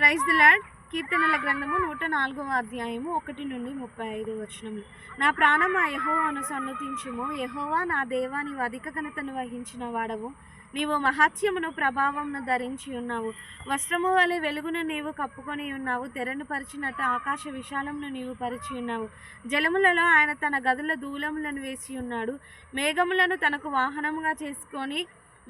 Praise the lord కీర్తనల గ్రంథము నూట నాలుగవ అధ్యాయము ఒకటి నుండి ముప్పై ఐదు వచనములు. నా ప్రాణమా యహోవాను సన్నతించుము. యహోవా నా దేవా నీవు అధిక ఘనతను వహించిన వాడవు. నీవు మహత్యమును ప్రభావమును ధరించి ఉన్నావు. వస్త్రము వలె వెలుగును నీవు కప్పుకొని ఉన్నావు. తెరను పరిచినట్టు ఆకాశ విశాలమును నీవు పరిచి ఉన్నావు. జలములలో ఆయన తన గదుల దూలములను వేసి ఉన్నాడు. మేఘములను తనకు వాహనముగా చేసుకొని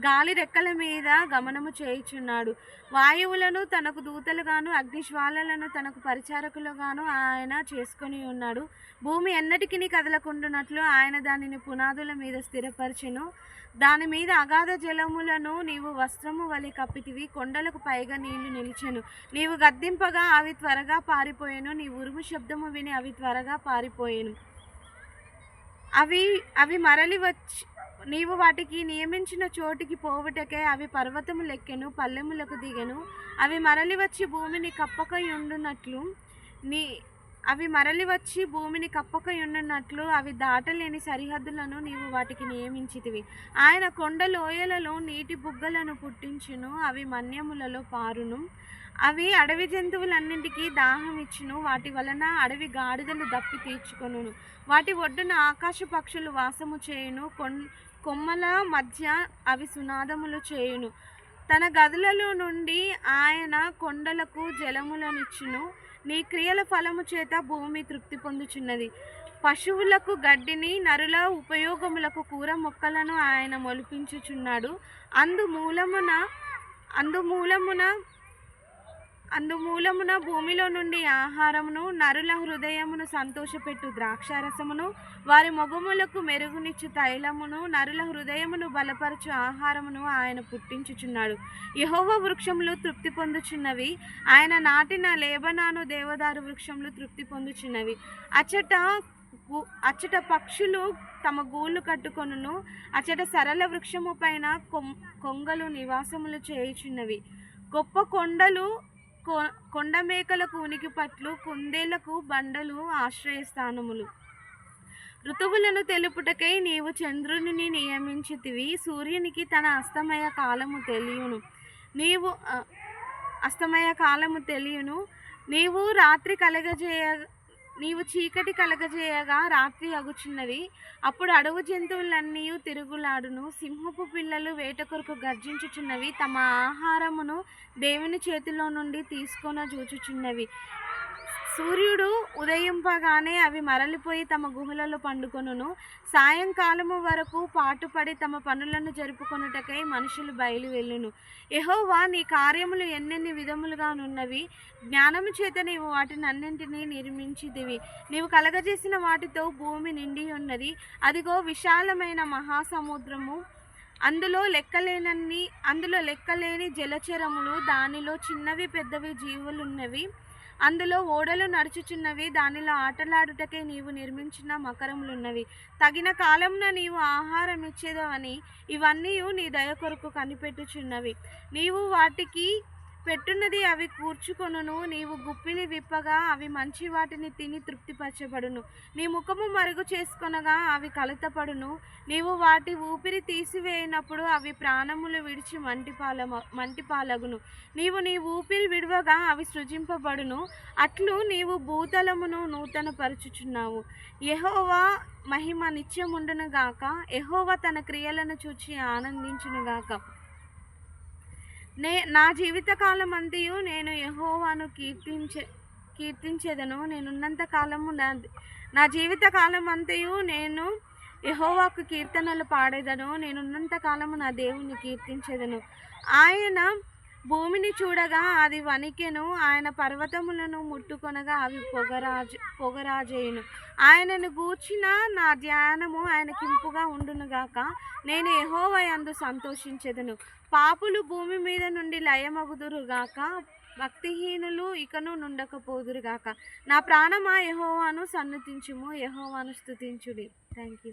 గాలి రెక్కల మీద గమనము చేయుచున్నాడు. వాయువులను తనకు దూతలుగాను అగ్నిజ్వాలలను తనకు పరిచారకులుగాను ఆయన చేసుకొని ఉన్నాడు. భూమి ఎన్నటికి కదలకుండునట్లు ఆయన దానిని పునాదుల మీద స్థిరపరచెను. దాని మీద అగాధ జలములను నీవు వస్త్రము వలె కప్పితివి కొండలకు పైగా నీళ్ళు నిలిచెను. నీవు గద్దింపగా అవి త్వరగా పారిపోయాను నీ ఉరుము శబ్దము విని అవి త్వరగా పారిపోయాను. అవి అవి మరలి వచ్చి నీవు వాటికి నియమించిన చోటికి పోవుటకే అవి పర్వతము లెక్కెను పల్లెములకు దిగెను. అవి మరలి వచ్చి భూమిని కప్పకయుండునట్లు నీ అవి మరలి వచ్చి భూమిని కప్పకయుండునట్లు అవి దాటలేని సరిహద్దులను నీవు వాటికి నియమించితివి. ఆయన కొండ లోయలలో నీటి బుగ్గలను పుట్టించును అవి మన్యములలో పారును. అవి అడవి జంతువులన్నింటికీ దాహం ఇచ్చును వాటి వలన అడవి గాడిదలు దప్పి తీర్చుకొనును. వాటి ఒడ్డున ఆకాశ పక్షులు వాసము చేయును కొండ కొమ్మల మధ్య అవి సునాదములు చేయును. తన గదులలో నుండి ఆయన కొండలకు జలములనిచ్చును. నీ క్రియల ఫలము చేత భూమి తృప్తి పొందుచున్నది. పశువులకు గడ్డిని నరుల ఉపయోగములకు కూర మొక్కలను ఆయన మొలిపించుచున్నాడు. అందు మూలమున అందు మూలమున అందుమూలమున భూమిలో నుండి ఆహారమును నరుల హృదయమును సంతోషపెట్టు ద్రాక్షారసమును వారి మొగములకు మెరుగునిచ్చు తైలమును నరుల హృదయమును బలపరచు ఆహారమును ఆయన పుట్టించుచున్నాడు. యహోవ వృక్షములు తృప్తి పొందుచున్నవి. ఆయన నాటిన లేబనాను దేవదారు వృక్షములు తృప్తి పొందుచున్నవి. అచ్చట అచ్చట పక్షులు తమ గూళ్ళు కట్టుకొనును. అచ్చట సరళ వృక్షము పైన కొం- కొంగలు నివాసములు చేయుచున్నవి. గొప్ప కొండలు కొ- కొండ మేకలకు ఉనికి పట్లు కుందేళ్ళకు బండలు ఆశ్రయస్థానములు. ఋతువులను తెలుపుటకై నీవు చంద్రుని నియమించితివి సూర్యునికి తన అస్తమయ కాలము తెలియను. నీవు అస్తమయ కాలము తెలియను. నీవు రాత్రి కలగజేయ నీవు చీకటి కలగజేయగా రాత్రి అగుచున్నది అప్పుడు అడవు జంతువులన్నీ తిరుగులాడును. సింహపు పిల్లలు వేట కొరకు గర్జించుచున్నవి. తమ ఆహారమును దేవుని చేతిలో నుండి తీసుకొన చూచుచున్నవి. సూర్యుడు ఉదయింపగానే అవి మరలిపోయి తమ గుహలలో పండుకొనును. సాయంకాలము వరకు పాటుపడి తమ పనులను జరుపుకొనుటకై మనుషులు బయలు వెళ్ళును ఎహోవా నీ కార్యములు ఎన్నెన్ని విధములుగానున్నవి. జ్ఞానము చేత నీవు వాటిని అన్నింటినీ నిర్మించిదివి నీవు కలగజేసిన వాటితో భూమి నిండి ఉన్నది అదిగో విశాలమైన మహాసముద్రము. అందులో లెక్కలేనన్ని అందులో లెక్కలేని జలచరములు దానిలో చిన్నవి పెద్దవి జీవులున్నవి. అందులో ఓడలు నడుచుచున్నవి దానిలో ఆటలాడుటకే నీవు నిర్మించిన మకరములున్నవి. తగిన కాలంన నీవు ఆహారం ఇచ్చేదవని ఇవన్నీ నీ దయ కొరకు కనిపెట్టుచున్నవి. నీవు వాటికి పెట్టున్నది అవి కూర్చుకొనును. నీవు గుప్పిని విప్పగా అవి మంచి వాటిని తిని తృప్తిపరచబడును. నీ ముఖము మరుగు చేసుకొనగా అవి కలతపడును. నీవు వాటి ఊపిరి తీసివేయినప్పుడు అవి ప్రాణములు విడిచి మంటిపాల మంటిపాలగును నీవు నీ ఊపిరి విడవగా అవి సృజింపబడును. అట్లు నీవు భూతలమును నూతనపరచుచున్నావు. యహోవా మహిమ నిత్యముండును గాక యెహోవా తన క్రియలను చూచి ఆనందించునుగాక. గాక నే నా జీవితకాలం అంతయు నేను యహోవాను కీర్తించే కీర్తించేదను. నేనున్నంత కాలము నా నా జీవిత కాలం అంతయు నేను యహోవాకు కీర్తనలు పాడేదను. నేనున్నంత కాలము నా దేవుని కీర్తించేదను. ఆయన భూమిని చూడగా అది వణికెను. ఆయన పర్వతములను ముట్టుకొనగా అవి పొగరాజు పొగరాజేయును. ఆయనను గూర్చిన నా ధ్యానము ఆయనకింపుగా ఉండునుగాక నేను ఎహోవయందు సంతోషించెదను. పాపులు భూమి మీద నుండి లయమగుదురుగాక భక్తిహీనులు ఇకను నుండకపోదురుగాక నా ప్రాణమా యహోవాను సన్నతించుము. యహోవాను స్తుతించుడి. Thank you